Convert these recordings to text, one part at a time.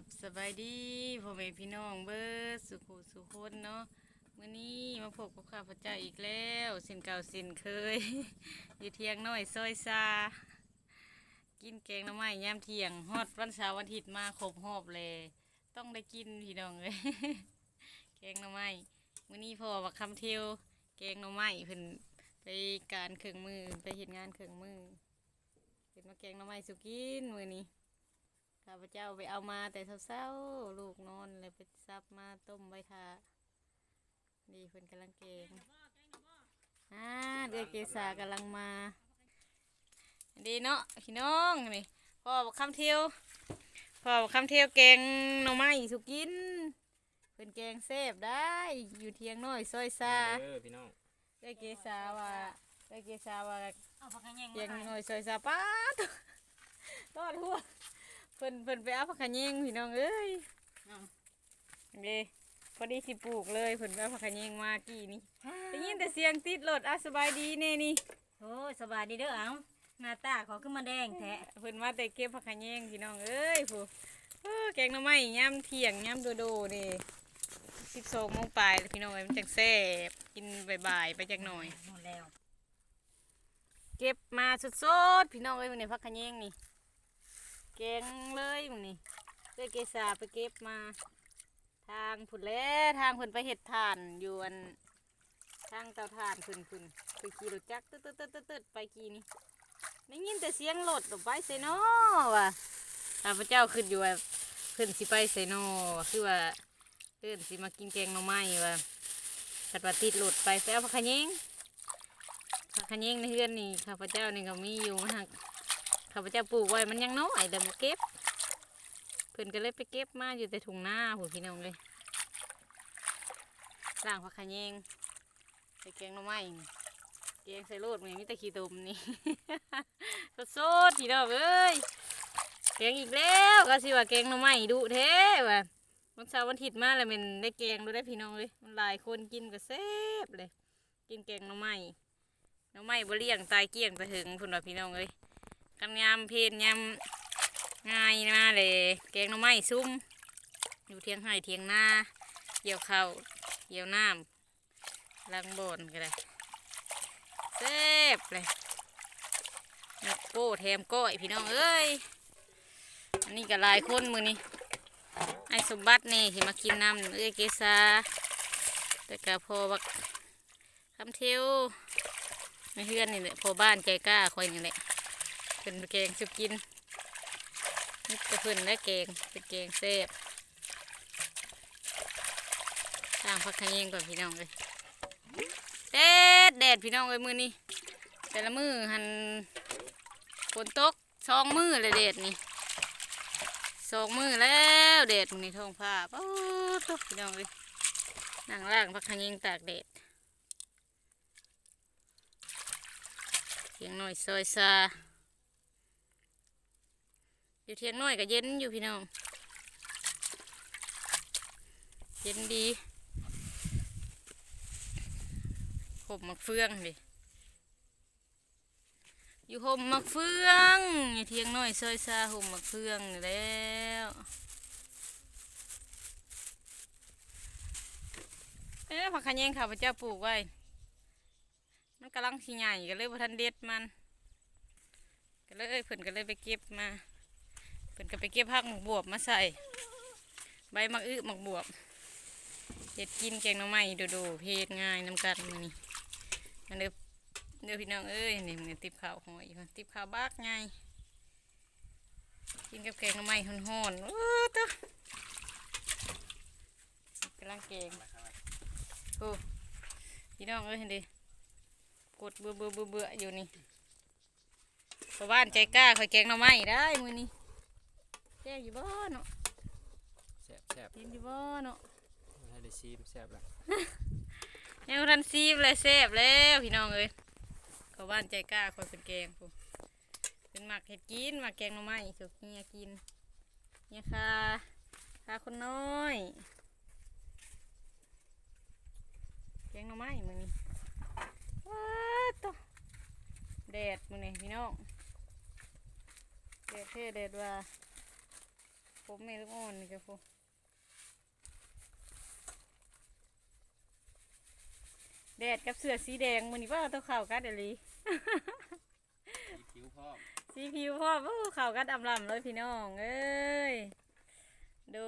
บสบายดีพ่อแม่พี่น้องเบิดสุขุสุคนเนาะมื้อนี้มาพบกับข้าพเจ้าอีกแล้วสินเก่าสินเคย อยู่เที่ยงน้อยซอยซากินแกงหน้ำไม้ยามเที่ยงฮอดวันเสาร์วันอาทิตย์มาครบหอบเลย ต้องได้กินพี่น้องเลย แกงหน้ำไม้มื้อนี้พ่อบักคำเที่ยวแกงหน้ำไม้เพิ่นไปการเครื่องมือไปเฮ็ดงานเครื่องมือเป็นมาแกงหน้ำไม้สุกินมื้อนี้ ข้าพเจ้าไปเอามาแต่เช้าๆลูกนอนเลยไปซับมาต้มไว้ทาดีเพิ่นกำลังเกงอ่าเดือเกษากำลังมา ดีเนาะพี่น้องนี่พ่อบอกคำเที่ยวพ่อบอกคำเที่ยวแกงหน่อไม้สุกินเพิ่นแกงเซฟได้อยู่เทียงน้อยซอยซาเออพี่น้องเดือเกษาว่าเดือเกษาว่าเอาผักกระแยงเทียงมาน้อยซอยซาป้าดรอดหัว เพิ่นเพิ่นไปเอาผักขะแยงพี่น้องเอ้ยเด้พอดีสิปลูกเลยผลว่าผักขะแยงมากี่นี่ได้ยินแต่เสียงติดรถอะสบายดีแน่นี่โอ้ยสบายดีเด้อเอาหน้าตาเขาขึ้นมาแดงแท้เพิ่นมาแต่เก็บผักขะแยงพี่น้องเอ้ยผู้เออแกงหน่อไม้ย่ำเที่ยงย่ำโดโดนี่สิบสองโมงปลายแล้วพี่น้องเอ้ยมันจังแซ่บกินบ่ายๆไปจักหน่อยหมดแล้ว เก็บมาสดๆพี่น้องเอ้ยมึงนี่ผักขะแยงนี่ แกงเลยมึงนี่เด้อเกษาไปเก็บมา ทางผุนแล้ทางผุนไปเห็ดถ่านอยู่อันทางเตาถ่านผุนผุนไปขี่รถจักรตึ๊ดตึ๊ดตึ๊ดตึ๊ดตึ๊ดไปขี่นี่ได้ยินแต่เสียงรถออกไปใส่นว่ะข้าพเจ้าขึ้นอยู่ว่าเพิ่นสิไปใส่นคือว่าเพิ่นสิมากินแกงหน่อไม้ว่ะขัดว่าติดรถไปไปเอาผักขะแยงผักขะแยงในเฮือนนี่ข้าพเจ้านี่ก็มีอยู่มาก ข้าพเจ้าปลูกไว้มันยังน้อยแต่บ่เก็บ เพิ่นก็เลยไปเก็บมาอยู่แต่ถุงหน้าหูพี่น้องเลยล่างผักขะแยงใส่แกงหน่อไม้นี่แกงใส่โรดมันมีแต่ขี้ตมนี่ สดๆพี่น้องเอ้ยแกงอีกแล้วก็สิว่าแกงหน่อไม้ดุแท้ว่ะวันเสาร์วันอาทิตย์มาแล้วมันได้แกงดูได้พี่น้องเลยมันหลายคนกินก็แซ่บเลย กินแกงหน่อไม้หน่อไม้บ่เลี้ยงตายเกลี้ยงตะหึงพุ่นว่าพี่น้องเอ้ย กันยามเพลนยามง่ายมาเลย แกงหน่อไม้ซุ่มอยู่เทียงไห่เทียงหน้าเกี่ยวข้าวเกี่ยวน้ำล้างบอนก็ได้แซ่บเลยนกโก้แถมก้อยพี่น้องเอ้ยอันนี้ก็ลายคนมือนี้ไอ้สมบัตินี่ที่มากินน้ำเอ้ยเกษาแต่ก็พอบักคำเที่ยวไม่เพื่อนนี่แหละพอบ้านใจกล้าคอยนี่แหละ เป็นแกงสุกินนี่กระเพื่นและแกงเป็นแกงเซฟสร้างพักขยงก่อนพี่น้องเลยแดดแดดพี่น้องเลยมือนี้แต่ละมือหันฝนตกสองมือเลยแดดนี่สองมือแล้วแดดมือนี้ท้องผ้าป๊าดตกพี่น้องเลยนั่งล่างพักขยงตากแดดเพียงหน่อยซอยซา อยู่เทียงน้อยก็เย็นอยู่พี่น้อง เย็นดีห่มมักเฟืองดิอยู่ห่มมักเฟืองอยู่เทียงน้อยซอยซาห่มมักเฟืองนี่แล้วเอ๊ะผักขยงข้าพเจ้าปลูกไว้ มันกำลังสิใหญ่ก็เลยบ่ทันเด็ดมัน ก็เลยเพิ่นก็เลยไปเก็บมา เพิ่นก็ไปเก็บผักหมักบวบมาใส่ ใบมักอึมักบวบเห็ดกินแกงหน่อไม้ดูดูเพดง่ายน้ำกันมือนี่มันเด้อเด้อพี่น้องเอ้ยนี่มันติบข้าวหอยติบข้าวบักไงกินกับแกงหน่อไม้ฮ้อนๆโอ้ตัวกำลังแกงโอ้พี่น้องเอ้ยเห็นดิกดเบื่อเบื่อเบื่อเบื่ออยู่นี่ชาวบ้านใจกล้าคอยแกงหน่อไม้ได้มือนี้ แจ้งอยู่บ่เนาะแซ่บแซ่บเห็นอยู่บ่เนาะให้ได้ซีมแซ่บละยังบ่ทันซีบเลยแซ่บแล้วพี่น้องเอ้ยเขาบ้านใจกล้าคอยเป็นแกงพูเป็นหมักเห็ดกินหมักแกงหน่อไม้สุกเฮียกินเฮียค่ะค่ะคนน้อยแกงหน่อไม้มือนี้ว้าตวแดดมือนี้พี่น้องแดดเท่แดดว่า ผมแม่ลูกอ่อนนี่ก็พอแดดกับเสื้อสีแดงมันนี่ว่าต้องเข้ากันเดี๋ยวนี้คิ้วพ่อมสีผิวพ่อมอู้เข้ากันอำลำเลยพี่น้องเอ้ยโด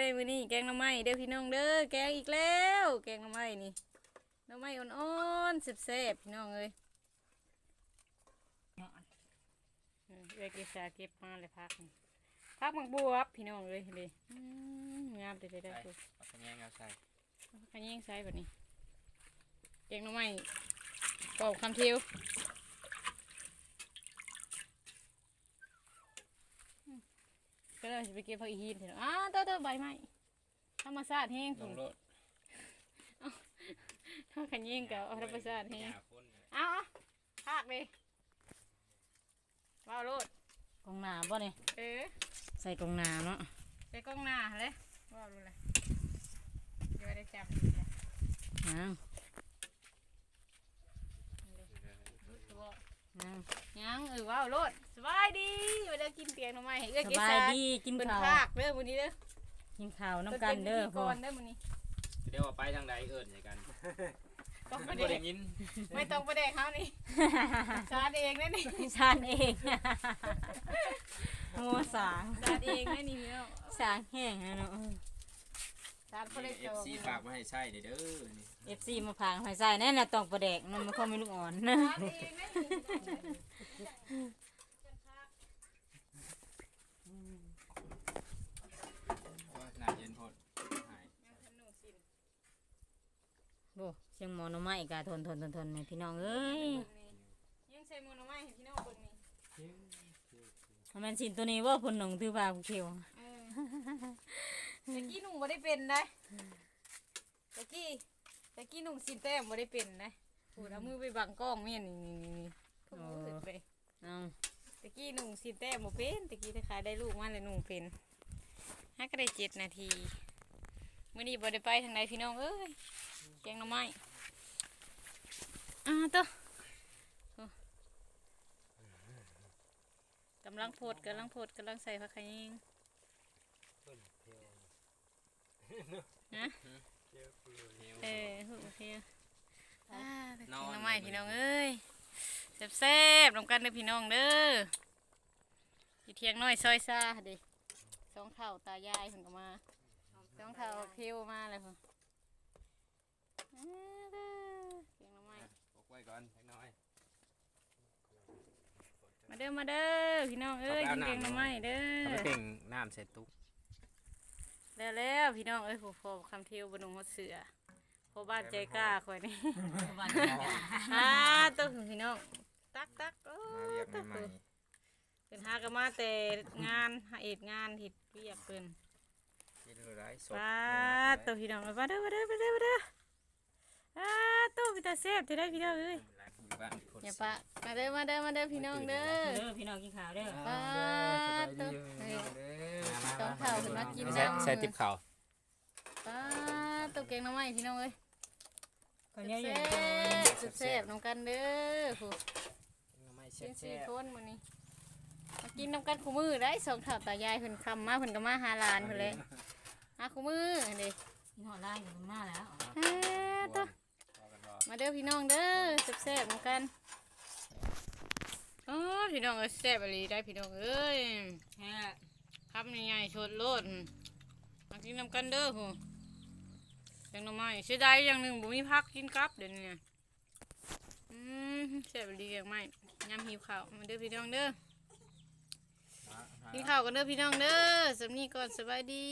ยมื้อนี้แกงหน่อไม้เด้อพี่น้องเด้อแกงอีกแล้ว แกงหน่อไม้นี่หน่อไม้อ่อนๆแซ่บๆพี่น้องเอ้ยอืมเอ้ยเก็บสาเก็บมาเลยพักนี่ พักมักบวบพี่น้องเลยเด้อืมงามเด้อเด้อเด้อใส่ปักกระแยงเอาใส่ขยิงใส่แบบนี้แกงหน่อไม้ปอกคำเทียวอืมก็เลยสิไปเก็บผักอีฮีนเถอะอ้าวเต้าเต้าใบไม้ธรรมชาติแห้งลผุงนรถถ้าขยิงกับเอาธรรมชาติแห้งหาคนเนี่ยเอาเอาพากเลยว้าวโลดกองหนาบ่เนี่ยเออ ใส่กองหนาเนาะใส่กล้องหน้าเลยว้าวรู้เลยเดี๋ยวได้จับอ้าวรู้ตัวอ้าวยังเออว้าวโลดสบายดีมาเด้อกินเตียงหน่อไม้ให้เอ้ยสเกบาษยรดีกินเป็นข้าวภาคเด้อมื้อนี้เด้อกินข้าวน้ำกันเด้อพิ่พ่อเป็นพิธีกรเด้อมื้อนี้เดี๋ยวว่าไปทางใดเอิญใส่กันต้องมัปนระบ่เด็ได้กยินไม่ต้องประเด็กเขานี่ชาดเองนะนี่ ชานเอง โอ้สางชาดเองนะนี่พี่น้องสางแห้งนะเนาะชาดเขาเล็กเอโตฟซีฝากมาให้ใส่เด้อเด้อนี่เอฟซีมาพางหอยใส่แน่น่ะต้องประเดกมันไม่ค่อยมีลูกอ่อนนะชาดเองนะนี่ว่าหน้าเย็นโพดหายโอ้เชียงหมอหน่อไม้กะทนทนทนทนแม่พี่น้องเอ้ยยังใส่มือหน่อไม้ให้พี่น้องเบิ่งนี่ มัน แม่นสินตัวนี้ว่าพุ่นหนองถือพาผู้เขียวเออตะกี้หนุ่งบ่ได้เป็นได้ตะกี้ตะกี้หนุ่งสินแต้มบ่ได้เป็นได้พูดเอามือไปบังกล้องเมียนี่นี่นี่นี่พูดไปเอาตะกี้หนุ่งสินแต้มบ่เป็นตะกี้ถ้าขายได้ลูกมาแล้วหนุ่งเป็นฮักก็ได้เจ็ดนาทีมื้อนี้บ่ได้ไปทางใดพี่น้องเอ้ยแกงหน่อไม้อ่าตัวโอ้ กำลังโพดกำลังโพดกำลังใส่ผักขยิงฮะเออโอเคอ่าแกงหน่อไม้พี่น้องเอ้ยแซ่บๆนำกันเด้อพี่น้องเด้ออยู่เทียงน้อยซอยซาเดิสองเท่าตายายเพิ่นก็มาสองเท่าเพียวมาเลยเพิ่นอ่าเด้อแกงหน่อไม้ปกไว้ก่อนเล็กน้อย มาเด้อมาเด้อพี่น้องเอ้ยกินแกงหน่อไม้เด้เอาไปอเป่งน้ำใส่ตุ๊กแล้วแล้วพี่น้องเอ้ยผู้พอคำเที่ยวบนุงฮดเสือพอบ้านใจกล้าคอยนี่อ่าตัวพี่น้องตักตักโอ้มาเรียกตัวใหม่เป็นหากนมาแต่งานหาเอ็ดงานหิดเวียกเพิ่นๆกินอะไรสดป้าตัวพี่น้องเอ้ยมาเด้อมาเด้อมาเด้อมาเด้ออ่าตัวพี่ตาแซ่บที่ได้พี่น้องเอ้ยอยู่ บ้านคนอย่าปะมาเด้อมาเด้อมาเด้อพี่น้องเด้อ เด้อพี่น้องกินข้าวเด้อป้าตัวเฮ้ยต้องเผาขึ้นมากิน ใส่น้ำใส่ติ๊บเข่าป้าตัวแกงหน่อไม้พี่น้องเอ้ยก็เยอะแซ่ๆบแซ่บๆน้ำกันเด้อผู้ไม่เสียแซ่งสี่บคนมื้อนี้มากินน้ำกันคู่มือได้สองเท่าตายายเพิ่นคำมาเพิ่นก็มาหาหลานเพิ่นเลยมาคู่มืออันนี้กินหอดล่างอยู่มาแล้วอ่าตัวพอกันบ่ มาเด้อพี่น้องเด้อแซ่บๆน้ำกันโอ้พี่น้องเอ้ยแซ่บอีหลีได้พี่น้องเอ้ยแค่คำใหญ่ๆชดโลดมากินน้ำกันเด้อผู้แกงหน่อไม้เสียดายอย่างหนึ่งบ่มีพักกินกับเดี๋ยวนี้อืมแซ่บอีหลีแกงไม้ยำหิวข้าวมาเด้อพี่น้องเด้อกินข้าวกันเด้อพี่น้องเด้อสำนีก่อนสบายดี